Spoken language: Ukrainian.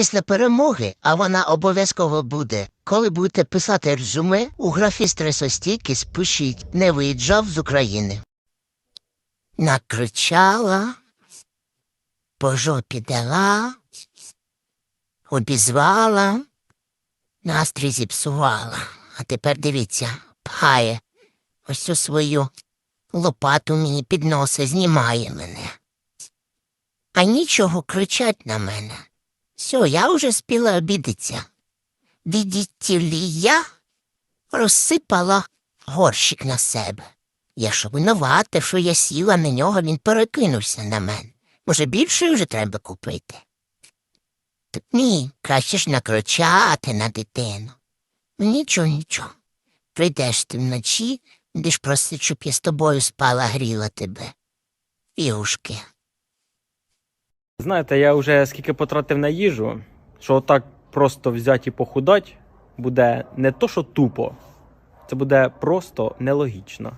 Після перемоги, а вона обов'язково буде, коли будете писати резюме, у графі стресостійкість пишіть «Не виїжджав з України». Накричала, по жопі дала, обізвала, настрій зіпсувала. А тепер дивіться, пхає ось цю свою лопату мені під носа, знімає мене. А нічого кричать на мене. Все, я вже спіла обідеться. Відітілі я розсипала горщик на себе. Я що винувата, що я сіла на нього, він перекинувся на мене. Може, більше вже треба купити? Так ні, краще ж накричати на дитину. Ну, Нічого, нічого. Прийдеш ти вночі, будеш просити, щоб я з тобою спала, гріла тебе. Фігушки. Знаєте, я вже скільки потратив на їжу, що отак просто взяти і похудать буде не то, що тупо, це буде просто нелогічно.